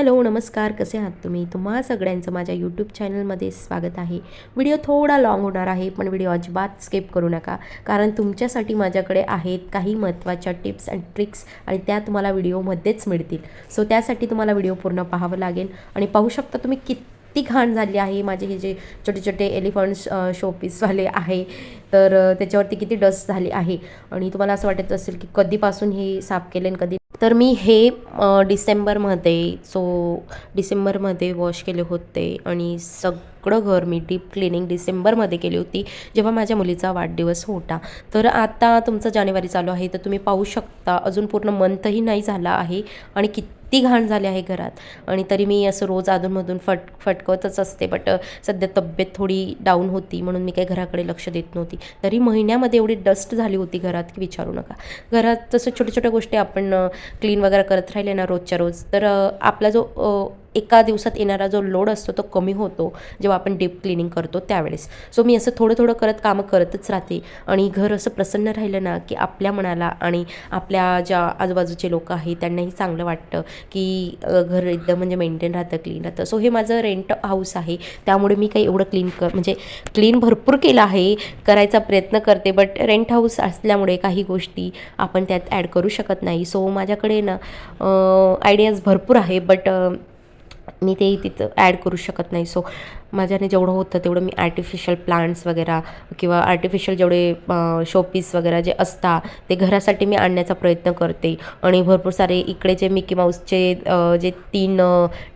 Hello नमस्कार. कसे आहात तुम्ही? तुम्हा सगळ्यांचं माझ्या यूट्यूब चॅनलमध्ये स्वागत आहे. व्हिडिओ थोडा लाँग होणार आहे पण व्हिडिओ अजिबात स्किप करू नका. कारण तुमच्यासाठी माझ्याकडे आहेत काही महत्त्वाच्या टिप्स अँड ट्रिक्स आणि त्या तुम्हाला व्हिडिओमध्येच मिळतील. सो त्यासाठी तुम्हाला व्हिडिओ पूर्ण पाहावं लागेल. आणि पाहू शकता तुम्ही किती घाण झाली आहे माझे हे जे छोटे छोटे एलिफंट्स शोपीसवाले आहे. तर त्याच्यावरती किती डस्ट झाली आहे. आणि तुम्हाला असं वाटत असेल की कधीपासून हे साफ केले आणि कधी तर मी हे डिसेंबरमध्ये सो डिसेंबरमध्ये वॉश केले होते आणि सगळं घर मी डीप क्लिनिंग डिसेंबरमध्ये केली होती जेव्हा माझ्या मुलीचा वाढदिवस होता. तर आता तुमचं जानेवारी चालू आहे तर तुम्ही पाहू शकता अजून पूर्ण मंथही नाही झाला आहे आणि किती घाण झाले आहे घरात. आणि तरी मी असं रोज अधूनमधून फट फटकवतच असते. बट सध्या तब्येत थोडी डाऊन होती म्हणून मी काही घराकडे लक्ष देत नव्हती. तरी महिन्यामध्ये एवढी डस्ट झाली होती घरात की विचारू नका. घरात तसं छोट्या छोट्या गोष्टी आपण क्लीन वगैरे करत राहिले ना रोजच्या रोज तर आपला जो एका दिवसात येणारा जो लोड असतो तो कमी होतो जेव्हा आपण डीप क्लिनिंग करतो त्यावेळेस. सो मी असं थोडं थोडं करत कामं करतच राहते आणि घर असं प्रसन्न राहिलं ना की आपल्या मनाला आणि आपल्या ज्या आजूबाजूचे लोक आहेत त्यांनाही चांगलं वाटतं की घर एकदम म्हणजे मेंटेन राहतं क्लीन राहतं. सो हे माझं रेंट हाऊस आहे. त्यामुळे मी काही एवढं क्लीन कर म्हणजे क्लीन भरपूर केलं आहे करायचा प्रयत्न करते. बट रेंट हाऊस असल्यामुळे काही गोष्टी आपण त्यात ॲड करू शकत नाही. सो माझ्याकडे ना आयडियाज भरपूर आहे. बट मी तेही तिथं ॲड करू शकत नाही. सो माझ्याने जेवढं होतं तेवढं मी आर्टिफिशियल प्लांट्स वगैरे किंवा आर्टिफिशियल जेवढे शोपीस वगैरे जे असतात ते घरासाठी मी आणण्याचा प्रयत्न करते. आणि भरपूर सारे इकडे जे मिकी माऊसचे जे तीन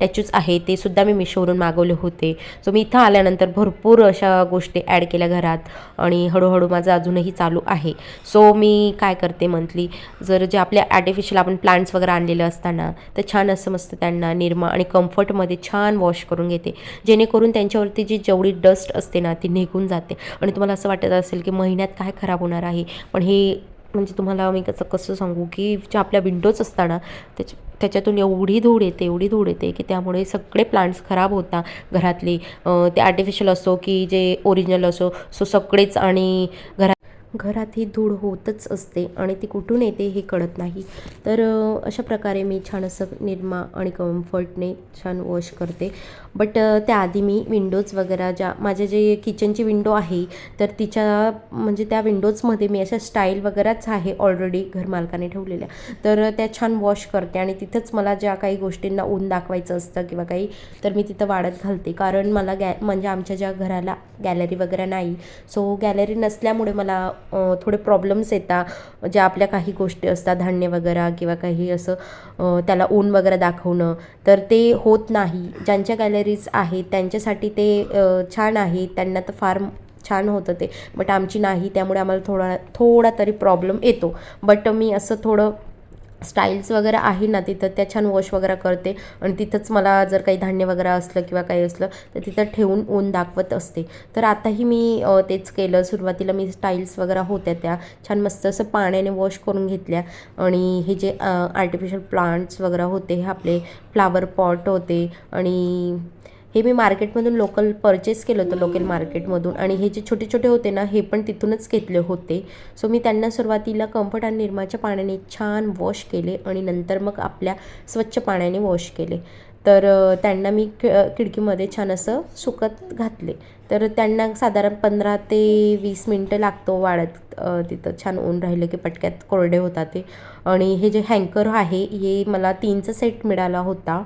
टॅच्यूज आहे ते सुद्धा मी मिशोवरून मागवले होते. सो मी इथं आल्यानंतर भरपूर अशा गोष्टी ॲड केल्या घरात आणि हळूहळू माझं अजूनही चालू आहे. सो मी काय करते मंथली जर जे आपल्या आर्टिफिशियल आपण प्लांट्स वगैरे आणलेले असताना तर छान असं मस्त त्यांना निर्मा आणि कम्फर्टमध्ये छान वॉश करून घेते. जेणेकरून त्यांच्यावरती जी जेवढी डस्ट असते ना ती निघून जाते. आणि तुम्हाला असं वाटत असेल की महिन्यात काय खराब होणार आहे? पण हे म्हणजे तुम्हाला मी कसं कसं सांगू की ज्या आपल्या विंडोज असताना त्याच्या त्याच्यातून एवढी धूळ येते एवढी धूळ येते की त्यामुळे सगळे प्लांट्स खराब होतात घरातले. ते आर्टिफिशियल असो की जे ओरिजिनल असो सो सगळेच आणि घरात घरात ही धूळ होतच असते आणि ती कुठून येते हे कळत नाही. तर अशा प्रकारे मी छान असं निरमा आणि कम्फर्टने छान वॉश करते. बट त्याआधी मी विंडोज वगैरे ज्या माझ्या जे किचनची विंडो आहे तर तिच्या म्हणजे त्या विंडोजमध्ये मी अशा स्टाईल वगैरेच आहे ऑलरेडी घरमालकाने ठेवलेल्या. तर त्या छान वॉश करते आणि तिथंच मला ज्या काही गोष्टींना ऊन दाखवायचं असतं किंवा काही तर मी तिथं वाढत घालते. कारण मला गॅ म्हणजे आमच्या ज्या घराला गॅलरी वगैरे नाही सो गॅलरी नसल्यामुळे मला थोडे प्रॉब्लेम्स येतात ज्या आपल्या काही गोष्टी असतात धान्य वगैरे किंवा काही असं त्याला ऊन वगैरे दाखवणं तर ते होत नाही. ज्यांच्या गॅलरी गॅलरीज आहेत त्यांच्यासाठी ते छान आहे. त्यांना तर फार छान होतं ते. बट आमची नाही त्यामुळे आम्हाला थोडा थोडा तरी प्रॉब्लेम येतो. बट मी असं थोडं स्टाईल्स वगैरे आहे ना तिथं त्या छान वॉश वगैरे करते. आणि तिथंच मला जर काही धान्य वगैरे असलं किंवा काही असलं तर तिथं ठेवून ऊन दाखवत असते. तर आताही मी तेच केलं. सुरुवातीला मी स्टाईल्स वगैरे होत्या त्या. छान मस्त असं पाण्याने वॉश करून घेतल्या. आणि हे जे आर्टिफिशियल प्लांट्स वगैरे होते हे आपले फ्लावर पॉट होते. आणि हे मी मार्केटमधून लोकल परचेस केलं होतं लोकल मार्केटमधून आणि हे जे छोटे छोटे होते ना हे पण तिथूनच घेतले होते. सो मी त्यांना सुरुवातीला कम्फर्ट आणि निरमाच्या पाण्याने छान वॉश केले आणि नंतर मग आपल्या स्वच्छ पाण्याने वॉश केले. तर त्यांना मी खि खिडकीमध्ये छान असं सुकत घातले. तर त्यांना साधारण पंधरा ते वीस मिनटं लागतो वाढत तिथं छान ऊन राहिलं की पटक्यात कोरडे होतात ते. आणि हे जे हँकर आहे हे मला तीनचा सेट मिळाला होता.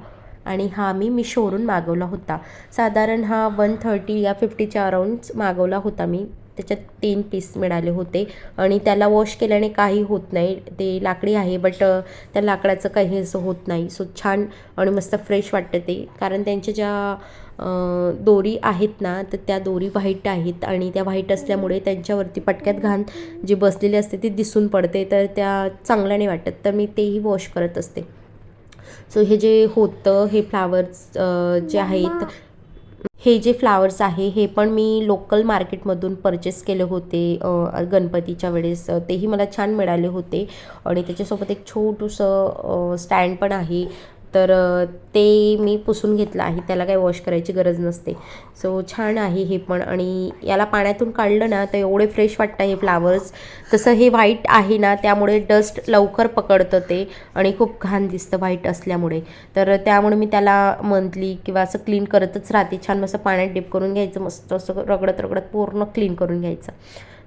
आणि हा मी मिशोवरून मागवला होता. साधारण हा वन थर्टी या फिफ्टीच्या अराउंड मागवला होता मी. त्याच्यात तीन पीस मिळाले होते आणि त्याला वॉश केल्याने काही होत नाही. ते लाकडी आहे बट त्या लाकडाचं काही असं होत नाही. सो छान आणि मस्त फ्रेश वाटतं ते. कारण त्यांच्या ज्या दोरी आहेत ना तर त्या दोरी व्हाईट आहेत आणि त्या व्हाईट असल्यामुळे त्यांच्यावरती पटक्यात घाण जी बसलेली असते ती दिसून पडते. तर त्या चांगल्या नाही वाटत. तर मी तेही वॉश करत असते. सो हे जे होतं हे फ्लावर्स जे आहेत हे जे फ्लावर्स आहे हे पण मी लोकल मार्केटमधून परचेस केले होते गणपतीच्या वेळेस. तेही मला छान मिळाले होते. आणि त्याच्यासोबत एक छोटूसं स्टँड पण आहे. तर ते मी पुसून घेतलं आहे. त्याला काही वॉश करायची गरज नसते. सो छान आहे हे पण. आणि याला पाण्यातून काढलं ना तर एवढे फ्रेश वाटतं हे फ्लावर्स तसं हे व्हाईट आहे ना त्यामुळे डस्ट लवकर पकडतं ते. आणि खूप घाण दिसतं व्हाईट असल्यामुळे. तर त्यामुळे मी त्याला मंथली किंवा असं क्लीन करतच राहते. छान मस्त पाण्यात डिप करून घ्यायचं. मस्त असं रगडत रगडत पूर्ण क्लीन करून घ्यायचं.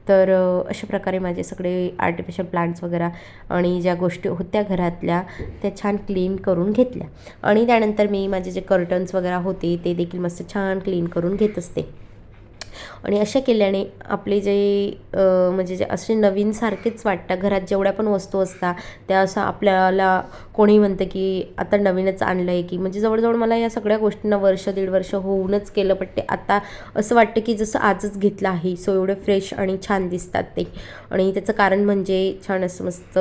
तर अशा प्रकारे माझे सगळे आर्टिफिशियल प्लांट्स वगैरे आणि ज्या गोष्टी होत्या घरातल्या त्या छान क्लीन करून घेतल्या. आणि त्यानंतर मी माझे जे कर्टन्स वगैरे होते ते देखील मस्त छान क्लीन करून घेत असते. आणि अशा केल्याने आपले जे म्हणजे जे असे नवीनसारखेच वाटतं घरात जेवढ्या पण वस्तू असतात त्या असं आपल्याला कोणी म्हणतं की आता नवीनच आणलं आहे की म्हणजे जवळजवळ मला या सगळ्या गोष्टींना वर्ष दीड वर्ष होऊनच केलं पण ते आता असं वाटतं की जसं आजच घेतलं आहे सो एवढे फ्रेश आणि छान दिसतात ते. आणि त्याचं कारण म्हणजे छान असं मस्त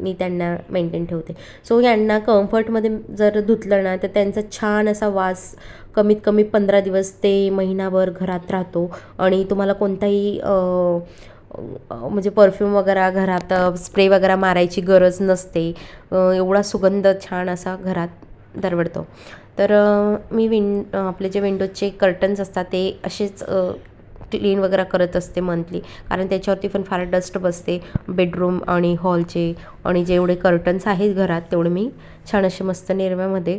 मी त्यांना मेंटेन ठेवते. सो यांना कम्फर्टमध्ये जर धुतलं ना तर त्यांचा छान असा वास कमीत कमी पंधरा दिवस ते महिनाभर घरात राहतो. आणि तुम्हाला कोणताही म्हणजे परफ्यूम वगैरे घरात स्प्रे वगैरे मारायची गरज नसते. एवढा सुगंध छान असा घरात दरवडतो. तर मी विन आपले जे विंडोजचे कर्टन्स असतात ते असेच क्लीन वगैरे करत असते मंथली कारण त्याच्यावरती पण फार डस्ट बसते. बेडरूम आणि हॉलचे आणि जेवढे कर्टन्स आहेत घरात तेवढे मी छान असे मस्त निरम्यामध्ये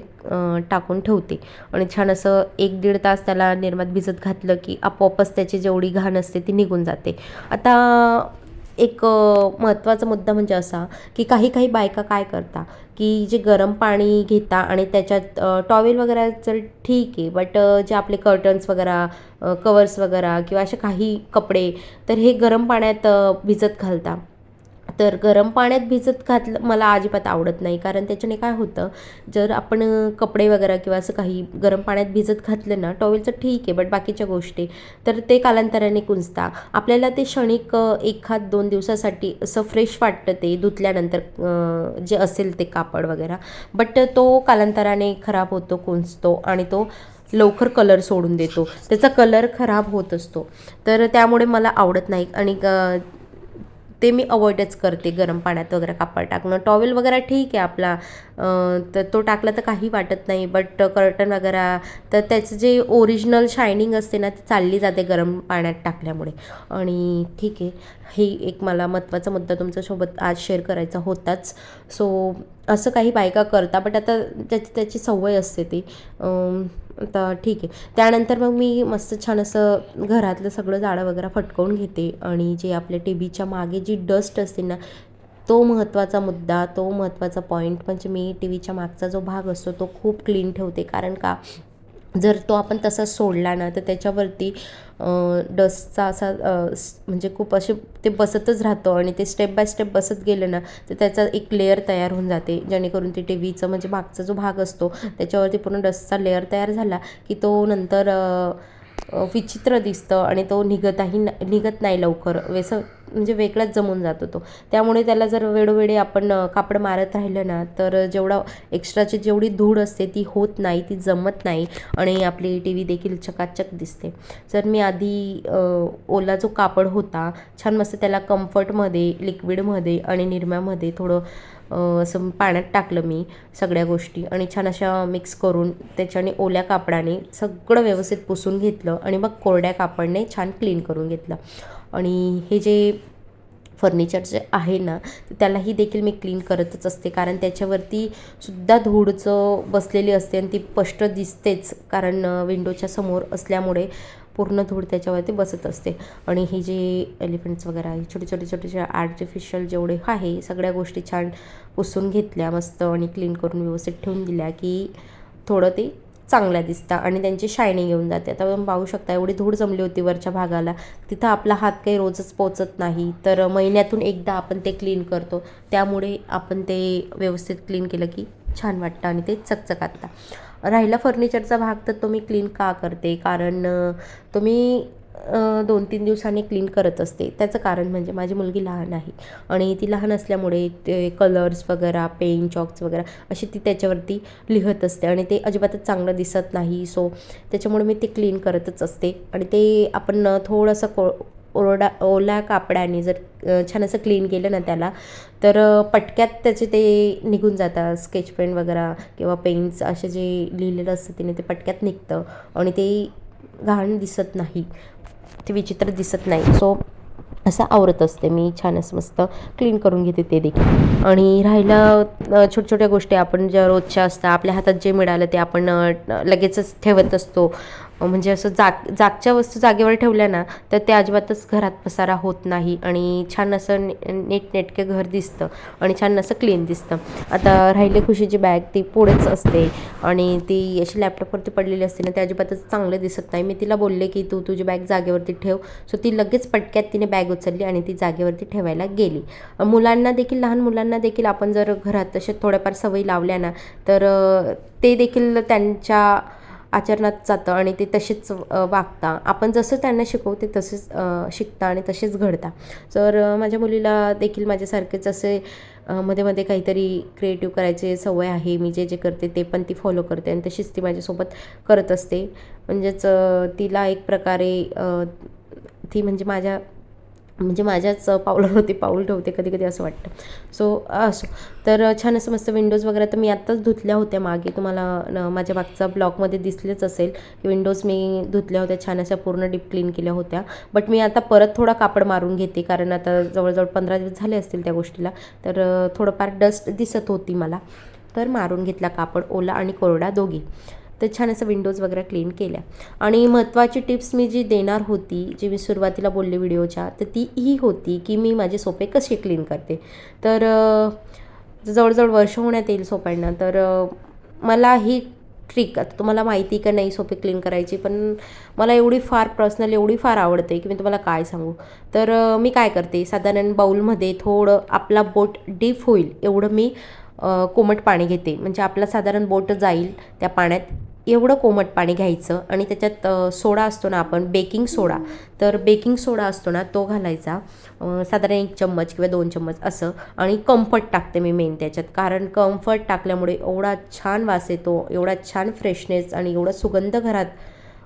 टाकून ठेवते. आणि छान असं एक दीड तास त्याला निरमात भिजत घातलं की आपोआपच त्याची जेवढी घाण असते ती निघून जाते. आता एक महत्त्वाचा मुद्दा म्हणजे असा की काही काही बायका काय करता की जे गरम पाणी घेता आणि त्याच्यात टॉवेल वगैरे तर ठीक आहे बट जे आपले कर्टन्स वगैरे कवर्स वगैरे किंवा असे काही कपडे तर हे गरम पाण्यात भिजत घालता. तर गरम पाण्यात भिजत घातलं मला अजिबात आवडत नाही. कारण त्याच्याने काय होतं जर आपण कपडे वगैरे किंवा असं काही गरम पाण्यात भिजत घातलं ना टॉवेलचं ठीक आहे बट बाकीच्या गोष्टी तर ते कालांतराने कुंजता. आपल्याला ते क्षणिक एखाद दोन दिवसासाठी असं फ्रेश वाटतं ते धुतल्यानंतर जे असेल ते कापड वगैरे. बट तो कालांतराने खराब होतो कुंजतो आणि तो लवकर कलर सोडून देतो. त्याचा कलर खराब होत असतो. तर त्यामुळे मला आवडत नाही. आणि ग- ते मी अवॉइडच करते गरम पाण्यात वगैरे कापड टाकणं. टॉवेल वगैरे ठीक आहे आपला तर तो टाकला तर काही वाटत नाही बट कर्टन वगैरे तर त्याचं जे ओरिजिनल शायनिंग असते ना ती चालली जाते गरम पाण्यात टाकल्यामुळे. आणि ठीक आहे हे एक मला महत्त्वाचा मुद्दा तुमच्यासोबत आज शेअर करायचा होताच. सो असं काही बायका करता बट आता त्याची त्याची सवय असते ती. तर ठीक आहे. त्यानंतर मग मी मस्त छान असं घरातलं सगळं जाडं वगैरे फटकवून घेते आणि जे आपल्या टी व्हीच्या मागे जी डस्ट असते ना तो महत्त्वाचा मुद्दा तो महत्त्वाचा पॉईंट म्हणजे मी टी व्हीच्या मागचा जो भाग असतो तो खूप क्लीन ठेवते. कारण का? जर तो आपण तसा सोडला ना तर त्याच्यावरती डस्टचा असा म्हणजे खूप असे ते बसतच राहतं आणि ते स्टेप बाय स्टेप बसत गेलं ना तर त्याचा एक लेअर तयार होऊन जाते. जेणेकरून ते टी व्हीचं म्हणजे मागचा जो भाग असतो त्याच्यावरती पूर्ण डस्टचा लेअर तयार झाला की तो नंतर विचित्र दिसतं आणि तो निघताही न निघत नाही लवकर. वेसं म्हणजे वेगळाच जमून जातो तो त्यामुळे त्याला जर वेळोवेळी आपण कापड मारत राहिलं ना तर जेवढा एक्स्ट्राची जेवढी धूळ असते ती होत नाही ती जमत नाही आणि आपली टी व्ही देखील चकाचक दिसते. जर मी आधी ओला जो कापड होता छान मस्त त्याला कम्फर्टमध्ये लिक्विडमध्ये आणि निरम्यामध्ये थोडं असं पाण्यात टाकलं मी सगळ्या गोष्टी आणि छान अशा मिक्स करून त्याच्याने ओल्या कापडाने सगळं व्यवस्थित पुसून घेतलं आणि मग कोरड्या कापडने छान क्लीन करून घेतलं. आणि हे जे फर्निचर जे आहे ना त्यालाही देखील मी क्लीन करतच असते. कारण त्याच्यावरती सुद्धा धूळचं बसलेली असते आणि ती स्पष्ट दिसतेच. कारण विंडोच्या समोर असल्यामुळे पूर्ण धूळ त्याच्यावरती बसत असते. आणि हे जे एलिफंट्स वगैरे आहे छोटे छोटे छोटे छोटे आर्टिफिशियल जेवढे आहे सगळ्या गोष्टी छान पुसून घेतल्या मस्त आणि क्लीन करून व्यवस्थित ठेवून दिल्या की थोडं ते चांगल्या दिसतात आणि त्यांची शायनिंग येऊन जाते. आता आपण पाहू शकता एवढी धूळ जमली होती वरच्या भागाला. तिथं आपला हात काही रोजच पोचत नाही. तर महिन्यातून एकदा आपण ते क्लीन करतो. त्यामुळे आपण ते व्यवस्थित क्लीन केलं की छान वाटतं आणि ते चकचकातं. राहिला फर्निचरचा भाग तर तो मी क्लीन का करते? कारण तुम्ही दोन तीन दिवसांनी क्लीन करत असते. त्याचं कारण म्हणजे माझी मुलगी लहान आहे. आणि ती लहान असल्यामुळे ते कलर्स वगैरे पेन चॉक्स वगैरे अशी ती त्याच्यावरती लिहत असते. आणि ते अजिबातच चांगलं दिसत नाही. सो त्याच्यामुळे मी ते क्लीन करतच असते. आणि ते आपण थोडंसं को ओरडा ओला कापडाने जर छान असं क्लीन केलं ना त्याला तर पटक्यात त्याचे ते निघून जातात. स्केच पेन वगैरे किंवा पेन्स असे जे लिहिलेलं असतं तिने ते पटक्यात निघतं. आणि ते घाण दिसत नाही. ते विचित्र दिसत नाही. सो असं आवरत असते. मी छान असं मस्त क्लीन करून घेते ते देखील. आणि राहिलं छोट्या छोट्या गोष्टी आपण ज्या रोजच्या असतात आपल्या हातात जे मिळालं ते आपण लगेचच ठेवत असतो. म्हणजे असं जाग जागच्या वस्तू जागेवर ठेवल्या ना तर ते अजिबातच घरात पसारा होत नाही आणि छान असं ने नेटनेटके घर दिसतं आणि छान असं क्लीन दिसतं. आता राहिले खुशीची बॅग ती पुढेच असते आणि ती अशी लॅपटॉपवरती पडलेली असते ना ते अजिबातच चांगलं दिसत नाही. मी तिला बोलले की तू तुझी बॅग जागेवरती ठेव. सो ती लगेच पटक्यात तिने बॅग उचलली आणि ती जागेवरती ठेवायला गेली. मुलांना देखील लहान मुलांना देखील आपण जर घरात तसे थोड्याफार सवयी लावल्या ना तर ते देखील त्यांच्या आचरणात जातं आणि ते तसेच वागता. आपण जसं त्यांना शिकवू ते तसेच शिकता आणि तसेच घडता. तर माझ्या मुलीला देखील माझ्यासारखेच असे मध्ये मध्ये काहीतरी क्रिएटिव्ह करायचे सवय आहे. मी जे जे करते ते पण ती फॉलो करते आणि तशीच ती माझ्यासोबत करत असते. म्हणजेच तिला एक प्रकारे ती म्हणजे माझ्या म्हणजे माझ्याच पावलावरती पाऊल ठेवते कधी कधी असं वाटतं. सो असो. तर छान असं मस्त विंडोज वगैरे तर मी आत्ताच धुतल्या होत्या मागे. तुम्हाला न- माझ्या मागचा ब्लॉगमध्ये दिसलेच असेल की विंडोज मी धुतल्या होत्या छान अशा पूर्ण डीप क्लीन केल्या होत्या. बट मी आता परत थोडा कापड मारून घेते कारण आता जवळजवळ पंधरा दिवस झाले असतील त्या गोष्टीला. तर थोडंफार डस्ट दिसत होती मला. तर मारून घेतला कापड ओला आणि कोरडा दोघी. तर छान असं विंडोज वगैरे क्लीन केल्या. आणि महत्त्वाची टिप्स मी जी देणार होती जी मी सुरुवातीला बोलले व्हिडिओच्या तर ती ही होती की मी माझे सोपे कसे क्लीन करते. तर जवळजवळ वर्ष होण्यात येईल सोप्यांना तर मला ही ट्रिक आता तुम्हाला माहिती का नाही सोपे क्लीन करायची पण मला एवढी फार पर्सनल एवढी फार आवडते की मी तुम्हाला काय सांगू. तर मी काय करते साधारण बाऊलमध्ये थोडं आपला बोट डीप होईल एवढं मी कोमट पाणी घेते. म्हणजे आपला साधारण बोट जाईल त्या पाण्यात एवढं कोमट पाणी घ्यायचं आणि त्याच्यात सोडा असतो ना आपण बेकिंग सोडा. तर बेकिंग सोडा असतो ना तो घालायचा. साधारण एक चम्मच किंवा दोन चम्मच असं. आणि कम्फर्ट टाकते मी मेन त्याच्यात. कारण कम्फर्ट टाकल्यामुळे एवढा छान वास येतो एवढा छान फ्रेशनेस आणि एवढा सुगंध घरात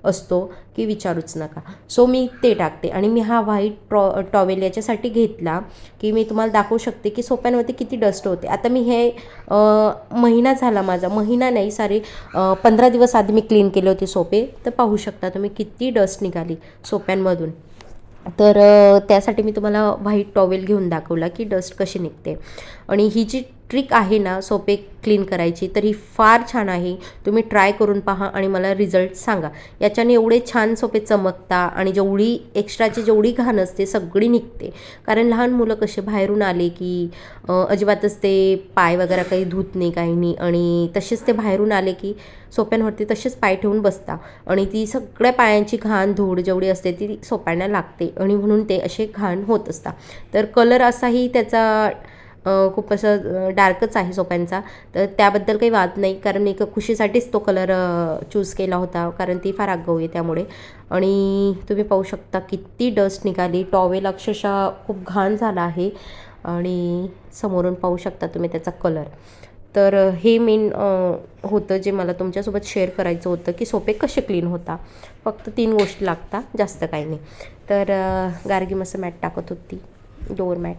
असतो की विचारूच नका. सो मी ते टाकते. आणि मी हा व्हाईट ट्रॉ टॉवेल याच्यासाठी घेतला की मी तुम्हाला दाखवू शकते की सोप्यांवरती किती डस्ट होते. आता मी हे महिना झाला माझा. महिना नाही सारे पंधरा दिवस आधी मी क्लीन केले होते सोपे. तर पाहू शकता तुम्ही किती डस्ट निघाली सोप्यांमधून. तर त्यासाठी मी तुम्हाला व्हाईट टॉवेल घेऊन दाखवला की डस्ट कशी निघते. आणि ही जी ट्रिक आहे ना सोपे क्लीन करायची तर ही फार छान आहे. तुम्ही ट्राय करून पहा आणि मला रिझल्ट सांगा. याच्याने एवढे छान सोपे चमकता आणि जेवढी एक्स्ट्राची जेवढी घाण असते सगळी निघते. कारण लहान मुलं कसे बाहेरून आले की अजिबातच ते पाय वगैरे काही धुत नाही काही नाही. आणि तसेच ते बाहेरून आले की सोप्यांवरती तसेच पाय ठेवून बसता. आणि ती सगळ्या पायांची घाण धूळ जेवढी असते ती सोप्यांना लागते. आणि म्हणून ते असे घाण होत असतात. तर कलर असाही त्याचा खूप असं डार्कच आहे सोप्यांचा. तर त्याबद्दल काही वाद नाही. कारण मी एका खुशीसाठीच तो कलर चूज केला होता. कारण ती फार आगाऊ आहे त्यामुळे. आणि तुम्ही पाहू शकता किती डस्ट निघाली. टॉवेल अक्षरशः खूप घाण झाला आहे. आणि समोरून पाहू शकता तुम्ही त्याचा कलर. तर हे मेन होतं जे मला तुमच्यासोबत शेअर करायचं होतं की सोपे कसे क्लीन होता. फक्त तीन गोष्टी लागतात जास्त काही नाही. तर गार्गी मस्त मॅट टाकत होती. Door mat.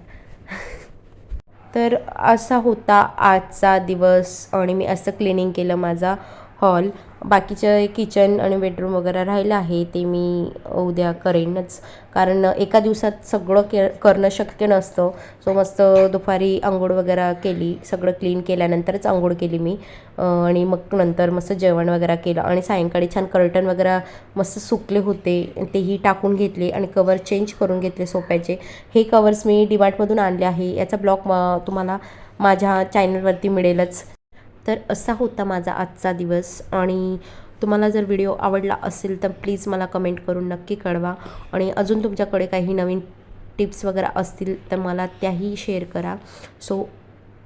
तर असा होता आजचा दिवस आणि मी असं क्लिनिंग केलं माझा हॉल बाकीचं किचन आणि बेडरूम वगैरे राहिलं आहे ते मी उद्या करेनच. कारण एका दिवसात सगळं के करणं शक्य नसतं. सो मस्त दुपारी आंघोळ वगैरे केली सगळं क्लीन केल्यानंतरच आंघोळ केली मी. आणि मग नंतर मस्त जेवण वगैरे केलं. आणि सायंकाळी छान कर्टन वगैरे मस्त सुकले होते तेही टाकून घेतले आणि कवर चेंज करून घेतले सोप्याचे हे कवर्स मी डिमार्टमधून आणले आहे. याचा ब्लॉग म तुम्हाला माझ्या चॅनलवरती मिळेलच. तर असा होता माझा आजचा दिवस. आणि तुम्हाला जर व्हिडिओ आवडला असेल तर प्लीज मला कमेंट करून नक्की कळवा. आणि अजून तुमच्याकडे काही नवीन टिप्स वगैरे असतील तर मला त्याही शेअर करा. सो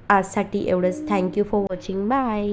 आजसाठी एवढंच. Thank you for watching bye